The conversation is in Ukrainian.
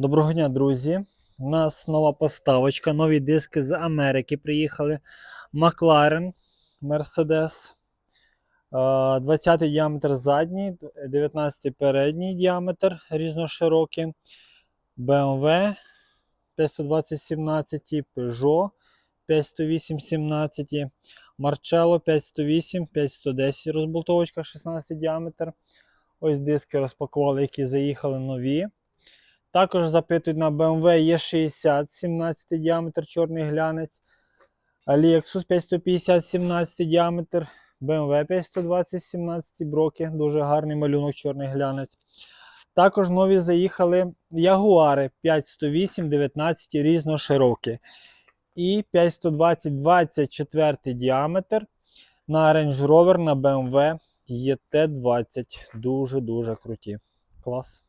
Доброго дня, друзі. У нас нова поставочка, нові диски з Америки приїхали. Макларен, Mercedes. 20 діаметр задній, 19 передній діаметр різноширокий. BMW 52017, Peugeot 510817, Marcello 5108, 5110 розболтовочка 16 діаметр. Ось диски розпакували, які заїхали нові. Також запитують на BMW E60 17 діаметр, чорний глянець. Lexus 5150 17 діаметр. BMW 5120 17 броки. Дуже гарний малюнок, чорний глянець. Також нові заїхали Ягуари 5108 19 різноширокі. І 5120 24 діаметр на Range Rover на BMW ET20. Дуже-дуже круті. Клас.